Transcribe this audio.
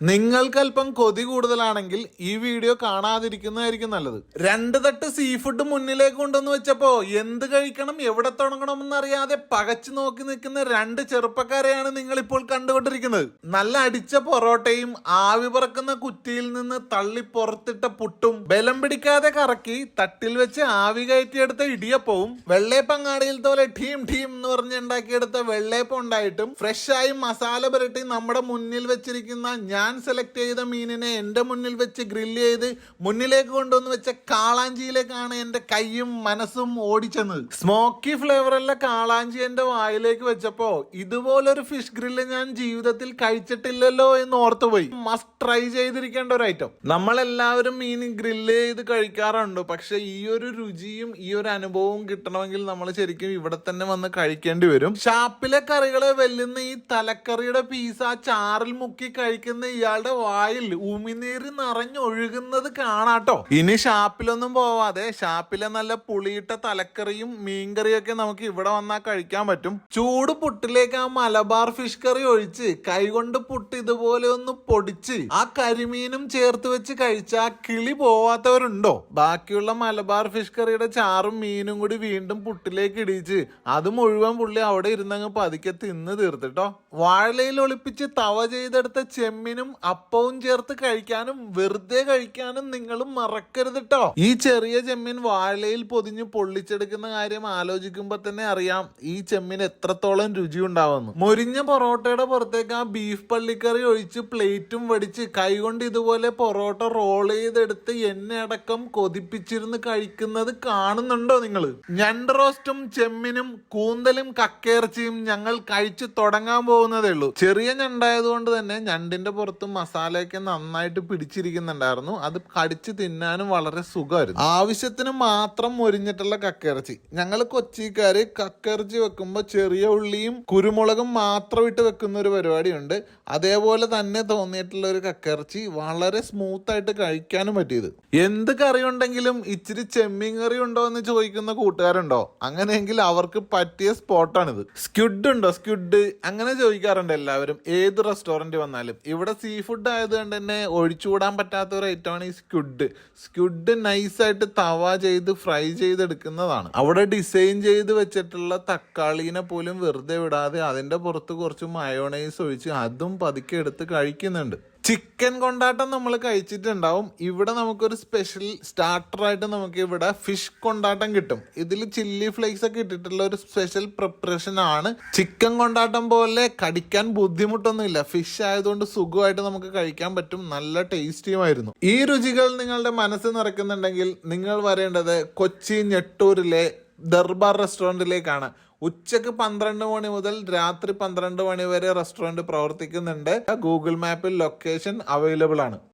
നിങ്ങൾക്കല്പം കൊതി കൂടുതലാണെങ്കിൽ ഈ വീഡിയോ കാണാതിരിക്കുന്നതായിരിക്കും നല്ലത്. രണ്ട് തട്ട് സീ ഫുഡ് മുന്നിലേക്ക് കൊണ്ടുവന്ന് വെച്ചപ്പോ എന്ത് കഴിക്കണം എവിടെ തുടങ്ങണം അറിയാതെ പകച്ചു നോക്കി നിൽക്കുന്ന രണ്ട് ചെറുപ്പക്കാരെയാണ് നിങ്ങൾ ഇപ്പോൾ കണ്ടുകൊണ്ടിരിക്കുന്നത്. നല്ല അടിച്ച പൊറോട്ടയും ആവി പറക്കുന്ന കുറ്റിയിൽ നിന്ന് തള്ളി പുറത്തിട്ട പുട്ടും ബലം പിടിക്കാതെ കറക്കി തട്ടിൽ വെച്ച് ആവി കയറ്റിയെടുത്ത ഇടിയപ്പവും വെള്ളയപ്പങ്ങാടിയിൽ പോലെ ടീം ടീം എന്ന് പറഞ്ഞ് ഉണ്ടാക്കിയെടുത്ത വെള്ളേപ്പം ഉണ്ടായിട്ടും ഫ്രഷ് ആയി മസാല പുരട്ടി നമ്മുടെ മുന്നിൽ വെച്ചിരിക്കുന്ന ഞാൻ സെലക്ട് ചെയ്ത മീനിനെ എന്റെ മുന്നിൽ വെച്ച് ഗ്രില്ല് ചെയ്ത് മുന്നിലേക്ക് കൊണ്ടുവന്ന് വെച്ച കാളാഞ്ചിയിലേക്കാണ് എന്റെ കൈയും മനസ്സും ഓടിച്ചെന്നത്. സ്മോക്കി ഫ്ലേവറുള്ള കാളാഞ്ചി എന്റെ വായിലേക്ക് വെച്ചപ്പോൾ ഇതുപോലൊരു ഫിഷ് ഗ്രില്ല് ഞാൻ ജീവിതത്തിൽ കഴിച്ചിട്ടില്ലല്ലോ എന്ന് ഓർത്തുപോയി. മസ്റ്റ് ട്രൈ ചെയ്തിരിക്കേണ്ട ഒരു ഐറ്റം നമ്മളെല്ലാവരും മീൻ ഗ്രില്ല് ചെയ്ത് കഴിക്കാറുണ്ട്. പക്ഷെ ഈ ഒരു രുചിയും ഈ ഒരു അനുഭവവും കിട്ടണമെങ്കിൽ നമ്മൾ ശരിക്കും ഇവിടെ തന്നെ വന്ന് കഴിക്കേണ്ടി വരും. ഷാപ്പിലെ കറികളെ വെല്ലുന്ന ഈ തലക്കറിയുടെ പീസ് ആ ചാറിൽ മുക്കി കഴിക്കുന്ന ഇയാളുടെ വായിൽ ഉമിനീര് നിറഞ്ഞൊഴുകുന്നത് കാണാട്ടോ. ഇനി ഷാപ്പിലൊന്നും പോവാതെ ഷാപ്പിലെ നല്ല പുളിയിട്ട തലക്കറിയും മീൻകറിയും ഒക്കെ നമുക്ക് ഇവിടെ വന്നാൽ കഴിക്കാൻ പറ്റും. ചൂട് പുട്ടിലേക്ക് ആ മലബാർ ഫിഷ് കറി ഒഴിച്ച് കൈകൊണ്ട് പുട്ട് ഇതുപോലെ ഒന്ന് പൊടിച്ച് ആ കരിമീനും ചേർത്ത് വെച്ച് കഴിച്ചാൽ കിളി പോവാത്തവരുണ്ടോ? ബാക്കിയുള്ള മലബാർ ഫിഷ് കറിയുടെ ചാറും മീനും കൂടി വീണ്ടും പുട്ടിലേക്ക് ഇടിച്ച് അത് മുഴുവൻ പുള്ളി അവിടെ ഇരുന്നങ്ങ് പതുക്കെ തിന്ന് തീർത്തിട്ടോ. വാഴലയിൽ ഒളിപ്പിച്ച് തവ ചെയ്തെടുത്ത ചെമ്മിനും അപ്പവും ചേർത്ത് കഴിക്കാനും വെറുതെ കഴിക്കാനും നിങ്ങൾ മറക്കരുത് ട്ടോ ഈ ചെറിയ ചെമ്മീൻ വാഴലയിൽ പൊതിഞ്ഞ് പൊള്ളിച്ചെടുക്കുന്ന കാര്യം ആലോചിക്കുമ്പോൾ തന്നെ അറിയാം ഈ ചെമ്മീൻ എത്രത്തോളം രുചി ഉണ്ടാവുന്നു മുരിഞ്ഞ പൊറോട്ടയുടെ പുറത്തേക്ക് ആ ബീഫ് പള്ളിക്കറി ഒഴിച്ച് പ്ലേറ്റും വടിച്ച് കൈകൊണ്ട് ഇതുപോലെ പൊറോട്ട റോൾ ചെയ്തെടുത്ത് എണ്ണ അടക്കം കൊതിപ്പിച്ചിരുന്ന് കഴിക്കുന്നത് കാണുന്നുണ്ടോ നിങ്ങൾ ഞണ്ട് റോസ്റ്റും ചെമ്മിനും കൂന്തലും കക്കയിറച്ചിയും ഞങ്ങൾ കഴിച്ചു തുടങ്ങാൻ പോകുന്നതേ ഉള്ളൂ. ചെറിയ ഞണ്ടായതുകൊണ്ട് തന്നെ ഞണ്ടിന്റെ പുറത്ത് മസാലയൊക്കെ നന്നായിട്ട് പിടിച്ചിരിക്കുന്നുണ്ടായിരുന്നു. അത് കടിച്ച് തിന്നാനും വളരെ സുഖമായിരുന്നു. ആവശ്യത്തിന് മാത്രം മൊരിഞ്ഞിട്ടുള്ള കക്കയിറച്ചി ഞങ്ങൾ കൊച്ചിക്കാര് കക്കയിറച്ചി വെക്കുമ്പോൾ ചെറിയ ഉള്ളിയും കുരുമുളകും മാത്രം ഇട്ട് വെക്കുന്ന ഒരു പരിപാടിയുണ്ട്. അതേപോലെ തന്നെ തോന്നിയിട്ടുള്ള ഒരു കക്കയിറച്ചി വളരെ സ്മൂത്ത് ആയിട്ട് കഴിക്കാനും പറ്റിയത്. എന്ത് കറി ഉണ്ടെങ്കിലും ഇച്ചിരി ചെമ്മീൻ കറി ഉണ്ടോ എന്ന് ചോദിക്കുന്ന കൂട്ടുകാരുണ്ടോ? അങ്ങനെയെങ്കിൽ അവർക്ക് പറ്റിയ സ്പോട്ടാണിത്. സ്ക്യുഡ് ഉണ്ടോ? സ്ക്യുഡ് അങ്ങനെ ചോദിക്കാറുണ്ട് എല്ലാവരും. ഏത് റെസ്റ്റോറന്റ് വന്നാലും. ഇവിടെ സീ ഫുഡ് ആയതുകൊണ്ട് തന്നെ ഒഴിച്ചുകൂടാൻ പറ്റാത്ത ഒരു ഐറ്റമാണ് ഈ സ്ക്യുഡ് സ്ക്യുഡ് നൈസായിട്ട് തവ ചെയ്ത് ഫ്രൈ ചെയ്തെടുക്കുന്നതാണ്. അവിടെ ഡിസൈൻ ചെയ്ത് വെച്ചിട്ടുള്ള തക്കാളീനെ പോലും വെറുതെ വിടാതെ അതിന്റെ പുറത്ത് കുറച്ച് മയോണൈസ് ഒഴിച്ച് അതും പതുക്കെ എടുത്ത് കഴിക്കുന്നുണ്ട്. ചിക്കൻ കൊണ്ടാട്ടം നമ്മൾ കഴിച്ചിട്ടുണ്ടാവും. ഇവിടെ നമുക്കൊരു സ്പെഷ്യൽ സ്റ്റാർട്ടറായിട്ട് നമുക്ക് ഇവിടെ ഫിഷ് കൊണ്ടാട്ടം കിട്ടും. ഇതിൽ ചില്ലി ഫ്ലേക്സ് ഒക്കെ ഇട്ടിട്ടുള്ള ഒരു സ്പെഷ്യൽ പ്രിപ്പറേഷൻ ആണ്. ചിക്കൻ കൊണ്ടാട്ടം പോലെ കടിക്കാൻ ബുദ്ധിമുട്ടൊന്നുമില്ല. ഫിഷ് ആയതുകൊണ്ട് സുഖമായിട്ട് നമുക്ക് കഴിക്കാൻ പറ്റും. നല്ല ടേസ്റ്റിയുമായിരുന്നു. ഈ രുചികൾ നിങ്ങളുടെ മനസ്സ് നിറയ്ക്കുന്നുണ്ടെങ്കിൽ നിങ്ങൾ വരേണ്ടത് കൊച്ചി ഞെട്ടൂരിലെ ദർബാർ റെസ്റ്റോറന്റിലേക്കാണ് ഉച്ചയ്ക്ക് പന്ത്രണ്ട് മണി മുതൽ രാത്രി പന്ത്രണ്ട് മണി വരെ റെസ്റ്റോറന്റ് പ്രവർത്തിക്കുന്നുണ്ട്. ഗൂഗിൾ മാപ്പിൽ ലൊക്കേഷൻ അവൈലബിൾ ആണ്.